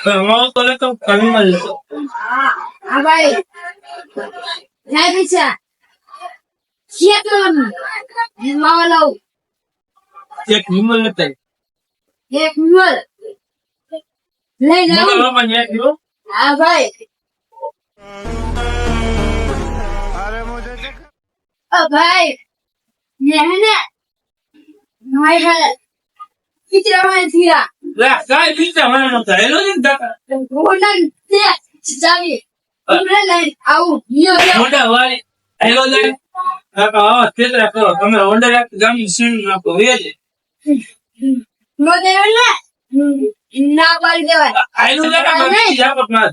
અમારો કોલે તો કમી મળે હા ભાઈ લાય પૈસા શેક લેવાનું માવા લાવું એક વિમલ લેતા એક મોલ લઈ મોટા લાવું બાપા ન્યા ગયો હા ભાઈ ઓ ભાઈ ને હે ને ભાઈ ભાઈ કિચરામાં થયા લે કાઈ બીજા મને નતા હેલો ને ઉમરે લઈ આવું મોટા વાળી હેલો લે કાકા આવા ખેતરા કરો? તમે ઓર્ડર એક ગામ સીન નાખો વેજે નો દેવ ના પાડી દેવાય આયલું કાકા બીજી જાપતમાં